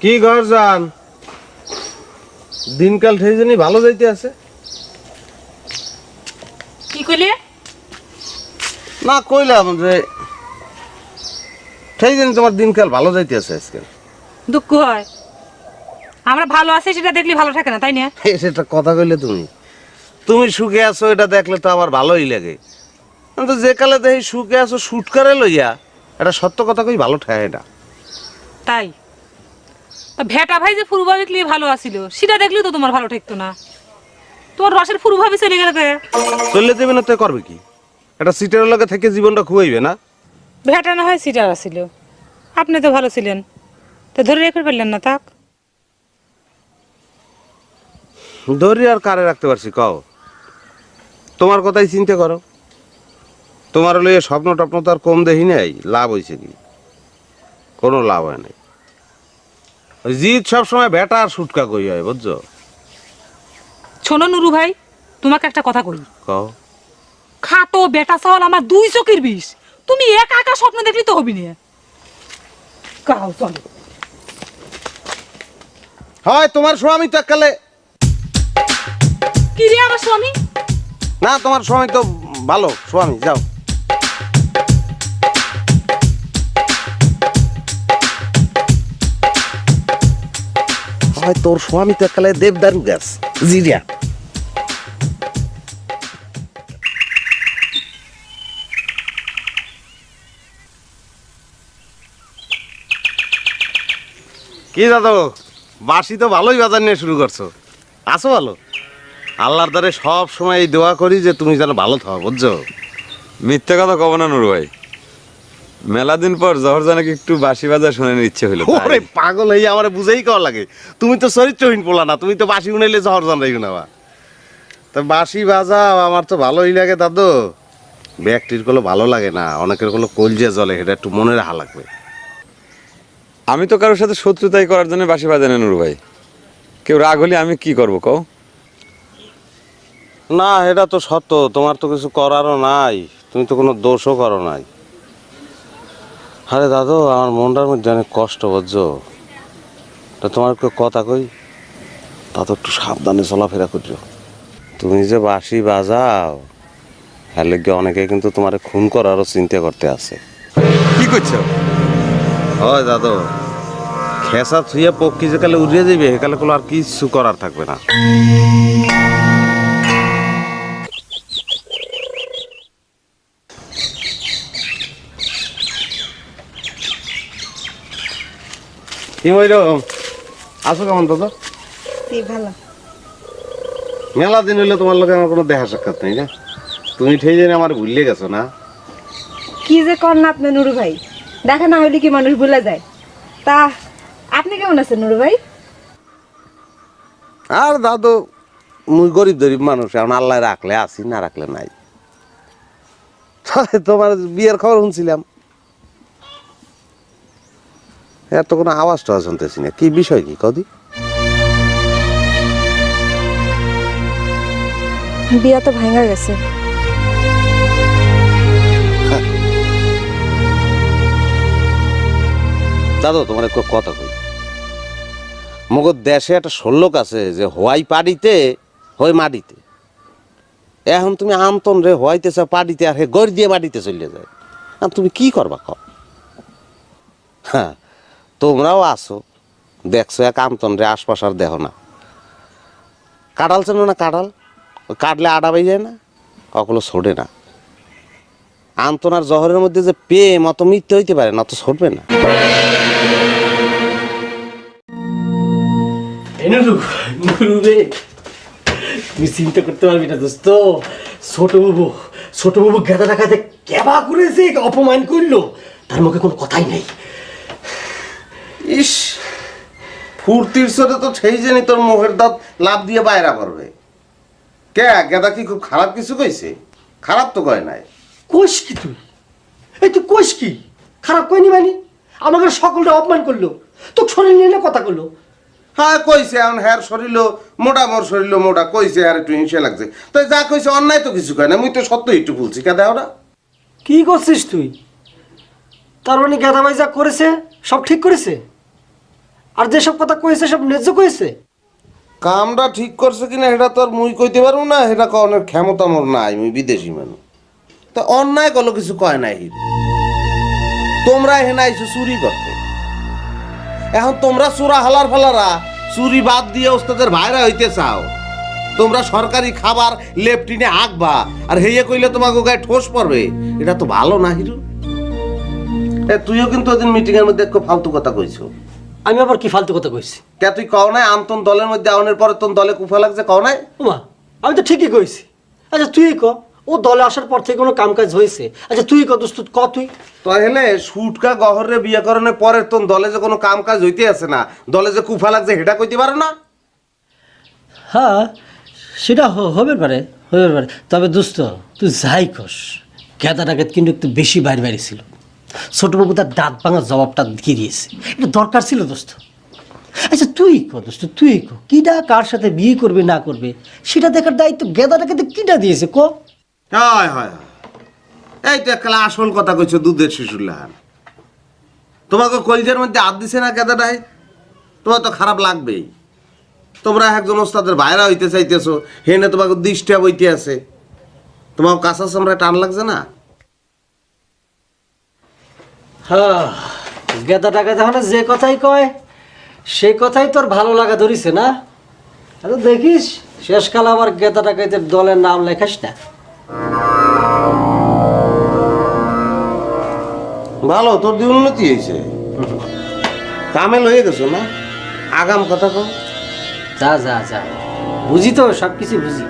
কি ঘর যান দিনকাল জন্যই ভালো যাইতে আছে। কি কইলে? না কইলাম যে জন্য তোমার দিনকাল ভালো যাইতে আছে আজকাল। দুঃখ হয়। আমরা ভালো আছি সেটা দেখলে ভালো থাকে না তাই না? সেটা কথা কইলে তুমি। তুমি সুখে আছো এটা দেখলে তো আমার ভালোই লাগে। কিন্তু যে কালে দেখি সুখে আছো শুটকারে লইয়া এটা সত্য কথা কই ভালো ঠায় না। তাই? ভেটা ভাই যে ফুরু ভাবি দেখলে ভালো আছিল সেটা দেখলেও তো তোমার ভালো ঠেকতো না। তোমার রসের ফুরু ভাবি চলে গেলে কে? চললে দেবে না তো করবে কি? একটা সিটের লগে থেকে জীবনটা খুয়াইবে না? ভেটা না হয় সিটার আছিল। আপনি তো ভালো ছিলেন। তো ধরে রেখে ফেললেন না তাক ধরি আর কারে রাখতে পারছি কও? তোমার কথাই চিন্তা করো। তোমার লইয়ে স্বপ্ন টপ্ন তো আর কম দেখি নাই লাভ হয়েছে কি? কোনো লাভ হয় নাই। জিত সবসময় ভেটা আর সুটকা কই হয় বুঝছ? শোনো নুরু ভাই তোমাকে একটা কথা কই। কও। খাটো বেটা চাওয়াল আমার দুই চোখের বিষ। তুমি একা একা স্বপ্ন দেখলি তো হবি না। কাও চলো। হয় তোমার স্বামী তো কালে কি রে আমার স্বামী? না তোমার স্বামী তো ভালো স্বামী যাও। হয় তোর স্বামী তো কালে দেবদারু গাছ জিরিয়া। কি দাদু বাসি তো ভালোই বাজার নিয়ে শুরু করছ। আছো ভালো? আল্লাহর দ্বারে সব সময় এই দোয়া করি যে তুমি যেন ভালো থাও বুঝছ? মিথ্যে কথা কব না নুরু ভাই। মেলা দিন পর জহর জানাকে একটু বাসি বাজার শুনে ইচ্ছে হইল তাই। ওরে পাগল হয়ে আমার বুঝেই কওয়া লাগে। তুমি তো চরিত্রহীন পোলা না তুমি তো বাসি উনাইলে ঝড় জানাই না তা বাসি বাজাও আমার তো ভালোই লাগে দাদু। ব্যক্তিরগুলো ভালো লাগে না অনেকেরগুলো কলজে জলে এটা একটু মনে রাখা লাগবে। আমি তো কারোর সাথে শত্রুতাই করার জন্য বাসি বাজাই না নুরু ভাই। কেউ রাগ হলে আমি কি করব কও? না এটা তো সত্য তোমার তো কিছু করারও নাই তুমি তো কোনো দোষও করো নাই। আরে দাদু আমার মনটার মধ্যে অনেক কষ্ট বুঝছ। তা তোমার কেউ কথা কই। তা তো একটু সাবধানে চলাফেরা করছ। তুমি যে বাঁশি বাজাও হ্যাঁ লেগে অনেকে কিন্তু তোমার খুন করারও চিন্তা করতে আছে। কি করছ? হয় দাদু খেসা থুয়ে পক্ষী যে কালে উড়িয়ে যাবে সেকালে কোনো আর কিছু করার থাকবে না। কি আছো কেমন দাদা? ভালো। মেলা দিন হইলে তোমার লোকে আমার কোনো দেখা সাক্ষাৎ নেই না। তুমি ঠিক জানি আমার ভুলিয়ে গেছো না। কি যে কর না আপনি নুরু ভাই? দেখা না হলে কি মানুষ ভুলে যায়? তা আপনি কেমন আছেন নুরু ভাই? আর দাদু মুই গরিব গরিব মানুষ এখন আল্লাহ রাখলে আসি না রাখলে নাই। তোমার বিয়ের খবর শুনছিলাম। এত কোনো আওয়াজ টাওয়াজ শুনতেছি না। কি বিষয় কি কদি? বিয়া তো ভাঙা গেছে। দাদা তোমার একটা কথা কই। মগর দেশে একটা শোল্লোক আছে যে হোয়াই পাড়িতে হই মাটিতে এখন তুমি আমতন রে হোয়াইতেছে পাড়িতে আর হে গড় দিয়ে মাটিতে চলে যায়। আর তুমি কি করবা কও? হ্যাঁ তোমরাও আসো। দেখছ, এক আমতন রে আশপাশ আর দেখো না। কাঁঠাল চেনো না কাঁঠাল? কাটলে আডা পাই যায় না? ওগুলো ছোটে না। আন্তনার জহরের মধ্যে যে প্রেম, অত মিথ্যে হইতে পারে না, অত ছড়বে না। তুমি চিন্তা করতে পারবি না, দোস্ত। ছোট বাবু ছোট বাবু গেদা টাকাতে কেবা করেছে, অপমান করল। তার মুখে কোনো কথাই নেই। ইস ফুর্তির সাথে তো সেই জানি তোর মুখের দাঁত লাভ দিয়ে বাইরা করবে। কে গেদা কি খুব খারাপ কিছু কইছে? খারাপ তো কয় নাই। কোষ কি তুই? এই তুই কোষ কি? খারাপ কইনি মানি? আমাকে সকলটা অপমান করল তো শরীর নিয়ে কথা করল। হ্যাঁ কইছে এখন হ্যার শরীর মোটা মোর শরীর মোটা কইছে আর একটু হিংসা লাগছে। তো যা কইছে অন্যায় তো কিছু কয় না মুই তো সত্য একটু বলছি কে না। কি করছিস তুই? তার মানে গেদা ভাই যা করেছে সব ঠিক করেছে? আর যেসব কথা কইছে, সব ন্যায্য কয়েছে কামটা ঠিক করছে কিনা এটা তো আর মুই কইতে পারব না এটা কনের ক্ষমতা মোর নাই, মুই বিদেশি মানুষ। তা অন্যায় কলো কিছু কয় নাই তোমরা এখানে আইছো চুরি করতে। এখন তোমরা চোরা হালার ফালারা চুরি বাদ দিয়ে ওস্তাদের ভাইরা হইতে চাও। তোমরা সরকারি খাবার লেফটিনে আঁকবা, আর হেয়ে কইলে তোমাকে গায়ে ঠোস পড়বে। এটা তো ভালো না হিরু। তুইও কিন্তু ওদিন মিটিং এর মধ্যে একটু ফালতু কথা কইছো। আমি আবার কি ফালতু কথা কইছি? কে তুই কও নাই? আন্তন দলের মধ্যে আউনের পরে তোর দলে কুফা লাগছে কও নাই? ওমা আমি তো ঠিকই কইছি। আচ্ছা তুই ক ও দলে আসার পর থেকে কোনো কাম কাজ হয়েছে? আচ্ছা তুই ক দোস্ত ক তুই? তাহলে সুটকা গহরে বিয়ে করানোর পরে তোর দলে যে কোনো কাম কাজ হইতে আছে না? দলে যে কুফা লাগছে সেটা কইতে পারো না? হ্যাঁ সেটা হ- হবে পারে হবে পারে। তবে দোস্ত তুই যাই কস ডাকাত কিন্তু একটু বেশি বাইরে বাইরে ছিল। ছোটবাবু তার দাঁত ভাঙার জবাবটা দিয়ে দিয়েছে? এটা দরকার ছিল দোস্ত। আচ্ছা তুই কো দোস্ত, তুই ক? কিডা কার সাথে বিয়ে করবে, না করবে? সেটা দেখার দায়িত্ব গেদা ডাকাতে কিডা দিয়েছে, ক? হয় হয়। এই তো একটা আসল কথা কইছো, দুধের শিশুর লাহান। তোমাকে কলজের মধ্যে হাত দিছে না কেদাটাই তোমার তো খারাপ লাগবেই। তোমরা একজন ওস্তাদের বাইরা হইতে চাইতেছো, হেনে তোমাকে দৃষ্টিয়া বইতে আছে। তোমার কাঁচা চামড়া টান লাগছে না? হ্যাঁ গেদা টাকা যে কথাই কয় সেই কথাই তোর ভালো লাগা ধরিছে না? দেখিস শেষকাল আবার গেদা টাকাইতে দলের নাম লেখাস না। ভালো তোর দিয়ে উন্নতি হয়েছে। কামেল হয়ে গেছো না? আগাম কথা কও। যা যা যা বুঝি তো সব কিছু বুঝি।